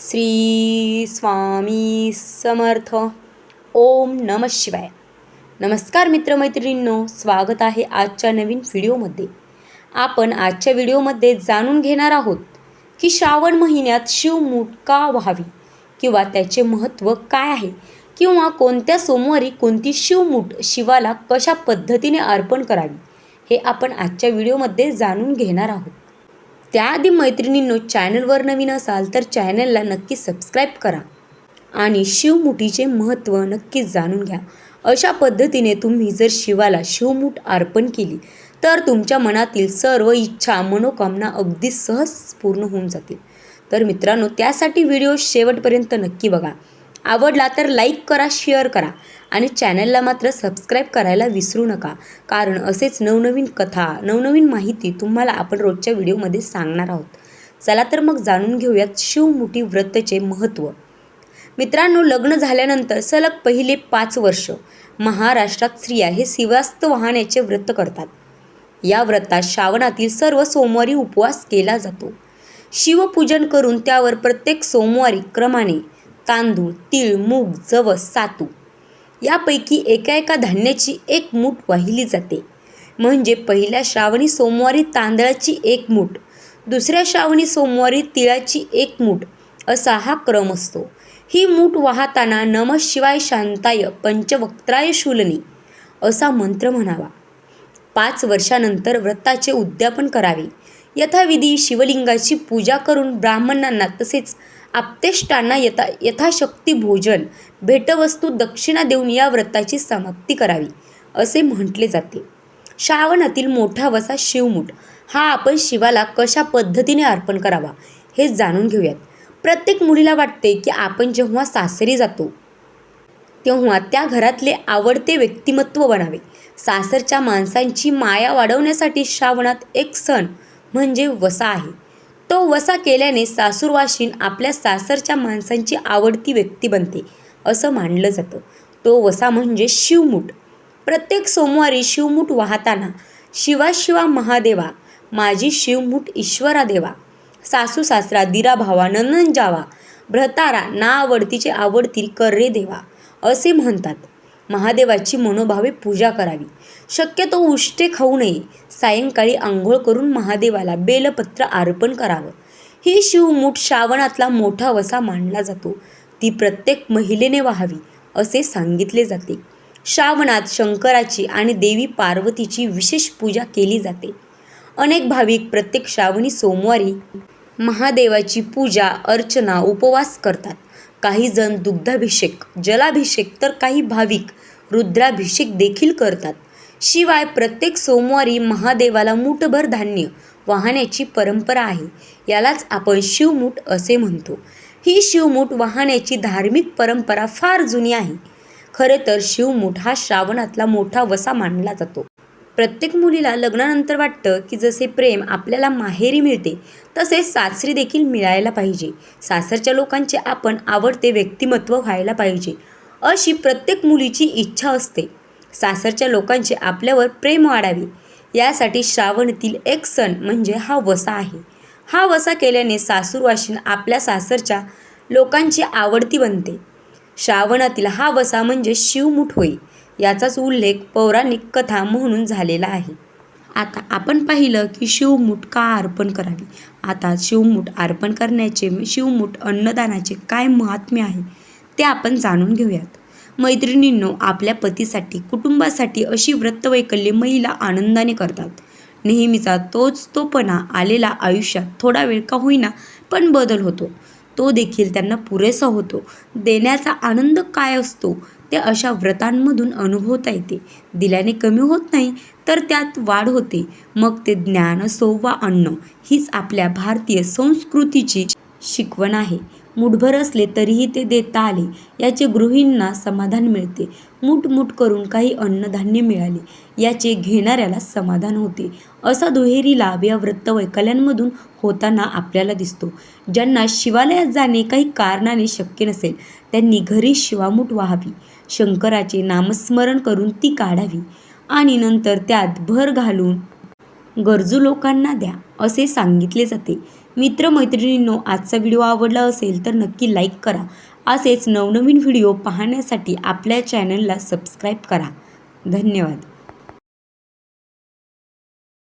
श्री स्वामी समर्थ ओम नम शिवाय. नमस्कार मित्रमैत्रिणींनो स्वागत आहे आजच्या नवीन व्हिडिओमध्ये. आपण आजच्या व्हिडिओमध्ये जाणून घेणार आहोत की श्रावण महिन्यात शिवमूठ का व्हावी? किंवा त्याचे महत्त्व काय आहे? किंवा कोणत्या सोमवारी कोणती शिवमूठ शिवाला कशा पद्धतीने अर्पण करावी? हे आपण आजच्या व्हिडिओमध्ये जाणून घेणार आहोत. त्याआधी मैत्रिणींनो चॅनलवर नवीन असाल तर चॅनलला नक्की सबस्क्राईब करा. आणि शिवमुठीचे महत्त्व नक्कीच जाणून घ्या. अशा पद्धतीने तुम्ही जर शिवाला शिवमूठ अर्पण केली तर तुमच्या मनातील सर्व इच्छा मनोकामना अगदी सहज पूर्ण होऊन जातील. तर मित्रांनो त्यासाठी व्हिडिओ शेवटपर्यंत नक्की बघा. आवडला तर लाईक करा शेअर करा आणि चॅनलला मात्र सबस्क्राईब करायला विसरू नका. कारण असेच नवनवीन कथा नवनवीन माहिती तुम्हाला आपण रोजच्या व्हिडिओमध्ये सांगणार आहोत. चला तर मग जाणून घेऊयात शिवमुठी व्रतचे महत्त्व. मित्रांनो लग्न झाल्यानंतर सलग पहिले पाच वर्ष महाराष्ट्रात स्त्रिया हे शिवास्त वाहण्याचे व्रत करतात. या व्रतात श्रावणातील सर्व सोमवारी उपवास केला जातो. शिवपूजन करून त्यावर प्रत्येक सोमवारी क्रमाने तांदूळ तीळ मूग जवस सातू. यापैकी एका एका धान्याची एक मूठ वाहिली जाते. म्हणजे पहिल्या श्रावणी सोमवारी तांदळाची एक मूठ दुसऱ्या श्रावणी सोमवारी तिळाची एक मूठ असा हा क्रम असतो. ही मूठ वाहताना नम शिवाय शांताय पंचवक्त्राय शूलनी असा मंत्र म्हणावा. पाच वर्षानंतर व्रताचे उद्यापन करावे. यथाविधी शिवलिंगाची पूजा करून ब्राह्मणांना तसेच आप्तेष्टांना यथा यथाशक्ती भोजन भेटवस्तू दक्षिणा देऊन या व्रताची समाप्ती करावी असे म्हटले जाते. श्रावणातील मोठा वसा शिवमूठ हा आपण शिवाला कशा पद्धतीने अर्पण करावा हे जाणून घेऊयात. प्रत्येक मुलीला वाटते की आपण जेव्हा सासरी जातो तेव्हा त्या घरातले आवडते व्यक्तिमत्व बनावे. सासरच्या माणसांची माया वाढवण्यासाठी श्रावणात एक सण म्हणजे वसा आहे. तो वसा केल्याने सासूरवाशीन आपल्या सासरच्या माणसांची आवडती व्यक्ती बनते असं मानलं जातं. तो वसा म्हणजे शिवमूठ. प्रत्येक सोमवारी शिवमूठ वाहताना शिवा शिवा महादेवा माझी शिवमूठ ईश्वरा देवा सासू सासरा दिरा भावा नंदन जावा भ्रतारा ना आवडतीचे आवडतील कर्रे देवा असे म्हणतात. महादेवाची मनोभावे पूजा करावी. शक्यतो उष्टे खाऊ नये. सायंकाळी आंघोळ करून महादेवाला बेलपत्र अर्पण करावं. ही शिवमूठ श्रावणातला मोठा वसा मानला जातो. ती प्रत्येक महिलेने व्हावी असे सांगितले जाते. श्रावणात शंकराची आणि देवी पार्वतीची विशेष पूजा केली जाते. अनेक भाविक प्रत्येक श्रावणी सोमवारी महादेवाची पूजा अर्चना उपवास करतात. काही जण दुग्धाभिषेक जलाभिषेक तर काही भाविक रुद्राभिषेक देखील करतात. शिवाय प्रत्येक सोमवारी महादेवाला मूठभर धान्य वाहण्याची परंपरा आहे. यालाच आपण शिवमूठ असे म्हणतो. ही शिवमूठ वाहण्याची धार्मिक परंपरा फार जुनी आहे. खरे तर शिवमूठ हा श्रावणातला मोठा वसा मानला जातो. प्रत्येक मुलीला लग्नानंतर वाटतं की जसे प्रेम आपल्याला माहेरी मिळते तसेच सासरी देखील मिळायला पाहिजे. सासरच्या लोकांचे आपण आवडते व्यक्तिमत्व व्हायला पाहिजे अशी प्रत्येक मुलीची इच्छा असते. सासरच्या लोकांचे आपल्यावर प्रेम वाढावे यासाठी श्रावणातील एक सण म्हणजे हा वसा आहे. हा वसा केल्याने सासूरवाशीन आपल्या सासरच्या लोकांची आवडती बनते. श्रावणातील हा वसा म्हणजे शिवमुठ होय. याचाच उल्लेख पौराणिक कथा म्हणून झालेला आहे. आता आपण पाहिलं की शिवमूठ का अर्पण करावी? आता शिवमूठ अर्पण करण्याचे शिवमूठ अन्नदानाचे काय महात्म्य आहे ते आपण जाणून घेऊयात. मैत्रिणींनो आपल्या पतीसाठी कुटुंबासाठी अशी व्रतवैकल्ये महिला आनंदाने करतात. नेहमीचा तोच तोपणा आलेला आयुष्यात थोडा वेळ का होईना पण बदल होतो. तो देखील त्यांना पुरेसा होतो. देण्याचा आनंद काय असतो? ते अशा व्रतांमधून अनुभवता येते. दिल्याने कमी होत नाही तर त्यात वाढ होते. मग ते ज्ञान असो वा अन्न हीच आपल्या भारतीय संस्कृतीची शिकवण आहे. मुठभर असले तरीही ते देता आले याचे गृहींना समाधान मिळते. मुठमुठ करून काही अन्नधान्य मिळाले याचे घेणाऱ्याला समाधान होते. असा दुहेरी लाभ या व्रतवैकल्यांमधून होताना आपल्याला दिसतो. ज्यांना शिवालयात जाणे काही कारणाने शक्य नसेल त्यांनी घरी शिवामूठ व्हावी. शंकराचे नामस्मरण करून ती काढावी आणि नंतर त्यात भर घालून गरजू लोकांना द्या असे सांगितले जाते. मित्रमैत्रिणींनो आजचा व्हिडिओ आवडला असेल तर नक्की लाईक करा. असेच नवनवीन व्हिडिओ पाहण्यासाठी आपल्या चॅनलला सबस्क्राईब करा. धन्यवाद.